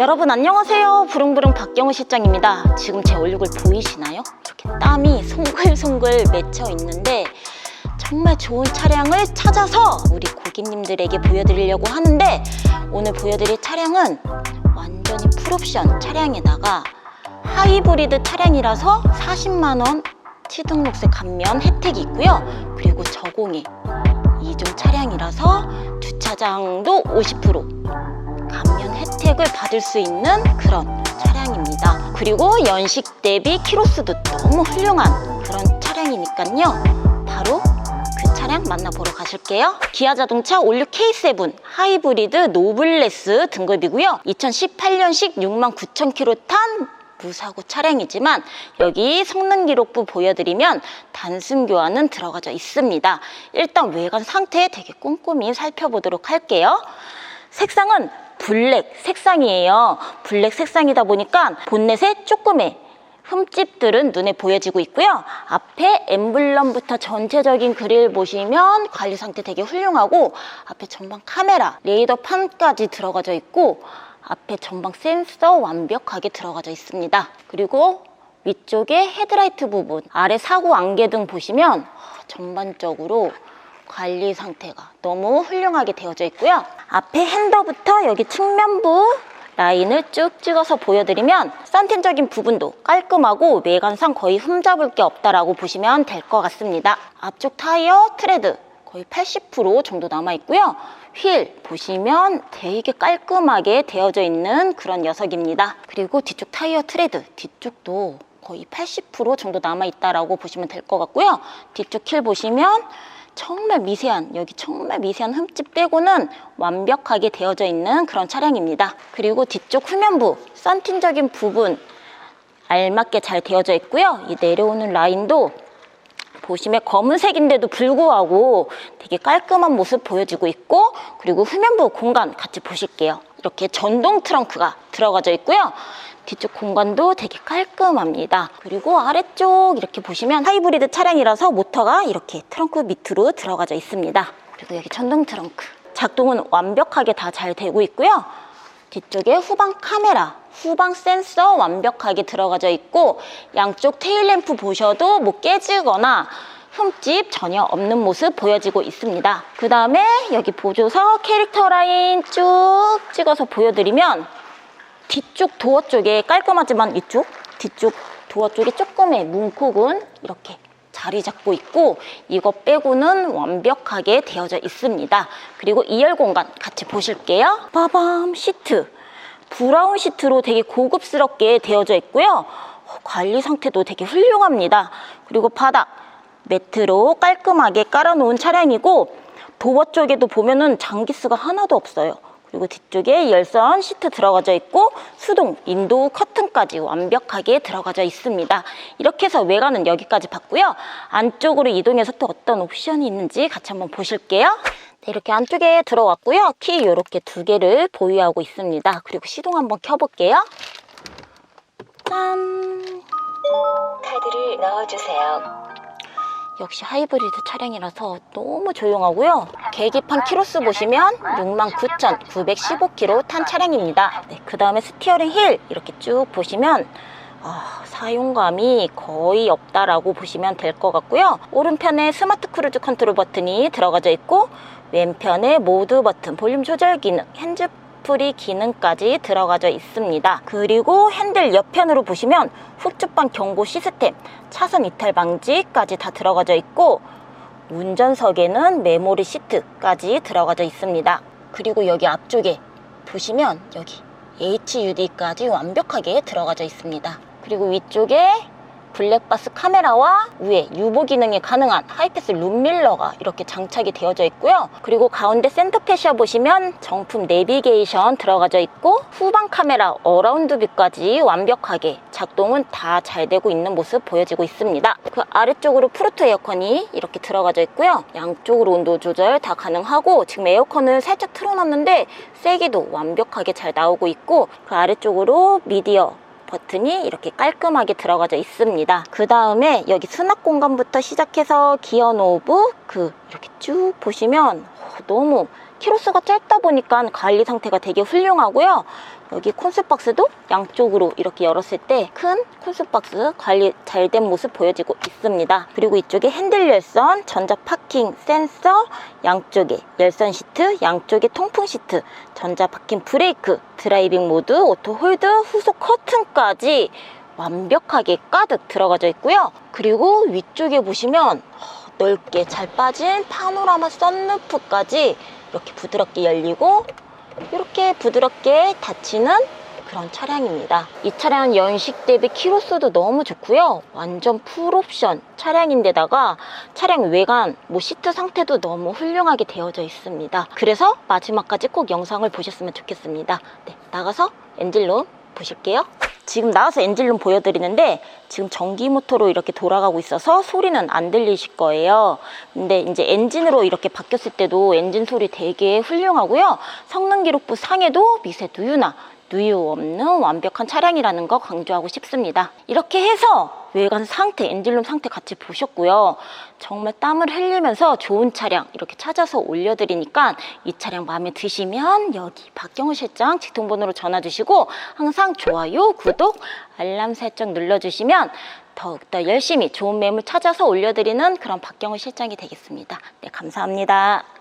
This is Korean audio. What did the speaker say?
여러분 안녕하세요. 부릉부릉 박경우 실장입니다. 지금 제 얼굴 보이시나요? 이렇게 땀이 송글송글 맺혀 있는데 정말 좋은 차량을 찾아서 우리 고객님들에게 보여드리려고 하는데 오늘 보여드릴 차량은 완전히 풀옵션 차량에다가 하이브리드 차량이라서 40만 원 취등록세 감면 혜택이 있고요. 그리고 저공해 이중 차량이라서 주차장도 50% 감면 혜택을 받을 수 있는 그런 차량입니다. 그리고 연식 대비 키로수도 너무 훌륭한 그런 차량이니까요. 바로 그 차량 만나보러 가실게요. 기아 자동차 올류 K7 하이브리드 노블레스 등급이고요. 2018년식 6만 9천 킬로 탄 무사고 차량이지만 여기 성능 기록부 보여드리면 단순 교환은 들어가져 있습니다. 일단 외관 상태 되게 꼼꼼히 살펴보도록 할게요. 색상은 블랙 색상이에요. 블랙 색상이다 보니까 본넷에 조금의 흠집들은 눈에 보여지고 있고요. 앞에 엠블럼부터 전체적인 그릴 보시면 관리 상태 되게 훌륭하고 앞에 전방 카메라, 레이더 판까지 들어가져 있고 앞에 전방 센서 완벽하게 들어가져 있습니다. 그리고 위쪽에 헤드라이트 부분, 아래 사고 안개 등 보시면 전반적으로 관리 상태가 너무 훌륭하게 되어져 있고요. 앞에 핸더부터 여기 측면부 라인을 쭉 찍어서 보여드리면 썬틴적인 부분도 깔끔하고 외관상 거의 흠잡을 게 없다라고 보시면 될 것 같습니다. 앞쪽 타이어 트레드 거의 80% 정도 남아 있고요. 휠 보시면 되게 깔끔하게 되어져 있는 그런 녀석입니다. 그리고 뒤쪽 타이어 트레드 뒤쪽도 거의 80% 정도 남아 있다라고 보시면 될 것 같고요. 뒤쪽 힐 보시면 정말 미세한 여기 정말 미세한 흠집 빼고는 완벽하게 되어져 있는 그런 차량입니다. 그리고 뒤쪽 후면부 썬틴적인 부분 알맞게 잘 되어져 있고요. 이 내려오는 라인도 보시면 검은색인데도 불구하고 되게 깔끔한 모습 보여지고 있고 그리고 후면부 공간 같이 보실게요. 이렇게 전동 트렁크가 들어가져 있고요. 뒤쪽 공간도 되게 깔끔합니다. 그리고 아래쪽 이렇게 보시면 하이브리드 차량이라서 모터가 이렇게 트렁크 밑으로 들어가져 있습니다. 그리고 여기 전동 트렁크. 작동은 완벽하게 다 잘 되고 있고요. 뒤쪽에 후방 카메라, 후방 센서 완벽하게 들어가져 있고 양쪽 테일램프 보셔도 뭐 깨지거나 흠집 전혀 없는 모습 보여지고 있습니다. 그 다음에 여기 보조석 캐릭터 라인 쭉 찍어서 보여드리면 뒤쪽 도어 쪽에 깔끔하지만 이쪽 뒤쪽 도어 쪽에 조금의 문콕은 이렇게 자리 잡고 있고 이거 빼고는 완벽하게 되어져 있습니다. 그리고 2열 공간 같이 보실게요. 빠밤 시트 브라운 시트로 되게 고급스럽게 되어져 있고요. 어, 관리 상태도 되게 훌륭합니다. 그리고 바닥 매트로 깔끔하게 깔아놓은 차량이고 도어 쪽에도 보면은 장기스가 하나도 없어요. 그리고 뒤쪽에 열선 시트 들어가져 있고 수동 인도 커튼까지 완벽하게 들어가져 있습니다. 이렇게 해서 외관은 여기까지 봤고요. 안쪽으로 이동해서 또 어떤 옵션이 있는지 같이 한번 보실게요. 네, 이렇게 안쪽에 들어왔고요. 키 이렇게 두 개를 보유하고 있습니다. 그리고 시동 한번 켜볼게요. 짠! 카드를 넣어주세요. 역시 하이브리드 차량이라서 너무 조용하고요. 계기판 키로수 보시면 69,915km 탄 차량입니다. 네, 그 다음에 스티어링 힐 이렇게 쭉 보시면 아, 사용감이 거의 없다라고 보시면 될 것 같고요. 오른편에 스마트 크루즈 컨트롤 버튼이 들어가져 있고 왼편에 모드 버튼, 볼륨 조절 기능, 핸즈 프리 기능까지 들어가져 있습니다. 그리고 핸들 옆편으로 보시면 후추방 경고 시스템, 차선 이탈 방지까지 다 들어가져 있고 운전석에는 메모리 시트까지 들어가져 있습니다. 그리고 여기 앞쪽에 보시면 여기 HUD까지 완벽하게 들어가져 있습니다. 그리고 위쪽에 블랙박스 카메라와 위에 유보 기능이 가능한 하이패스 룸밀러가 이렇게 장착이 되어져 있고요. 그리고 가운데 센터 패셔 보시면 정품 내비게이션 들어가져 있고 후방 카메라 어라운드 뷰까지 완벽하게 작동은 다 잘 되고 있는 모습 보여지고 있습니다. 그 아래쪽으로 프로토 에어컨이 이렇게 들어가져 있고요. 양쪽으로 온도 조절 다 가능하고 지금 에어컨을 살짝 틀어놨는데 세기도 완벽하게 잘 나오고 있고 그 아래쪽으로 미디어 버튼이 이렇게 깔끔하게 들어가져 있습니다. 그 다음에 여기 수납 공간부터 시작해서 기어 노브 그 이렇게 쭉 보시면 어, 너무 키로수가 짧다 보니까 관리 상태가 되게 훌륭하고요. 여기 콘솔박스도 양쪽으로 이렇게 열었을 때 큰 콘솔박스 관리 잘 된 모습 보여지고 있습니다. 그리고 이쪽에 핸들 열선, 전자 파킹 센서, 양쪽에 열선 시트, 양쪽에 통풍 시트, 전자 파킹 브레이크, 드라이빙 모드, 오토 홀드, 후속 커튼까지 완벽하게 가득 들어가져 있고요. 그리고 위쪽에 보시면 어, 넓게 잘 빠진 파노라마 썬루프까지 이렇게 부드럽게 열리고 이렇게 부드럽게 닫히는 그런 차량입니다. 이 차량 연식 대비 키로수도 너무 좋고요. 완전 풀옵션 차량인데다가 차량 외관, 뭐 시트 상태도 너무 훌륭하게 되어져 있습니다. 그래서 마지막까지 꼭 영상을 보셨으면 좋겠습니다. 네, 나가서 엔진룸 보실게요. 지금 나와서 엔진룸 보여드리는데 지금 전기 모터로 이렇게 돌아가고 있어서 소리는 안 들리실 거예요. 근데 이제 엔진으로 이렇게 바뀌었을 때도 엔진 소리 되게 훌륭하고요. 성능 기록부 상에도 미세 누유나 누유 없는 완벽한 차량이라는 거 강조하고 싶습니다. 이렇게 해서 외관 상태, 엔진룸 상태 같이 보셨고요. 정말 땀을 흘리면서 좋은 차량 이렇게 찾아서 올려드리니까 이 차량 마음에 드시면 여기 박경호 실장 직통번호로 전화 주시고 항상 좋아요, 구독, 알람 설정 눌러주시면 더욱더 열심히 좋은 매물 찾아서 올려드리는 그런 박경호 실장이 되겠습니다. 네, 감사합니다.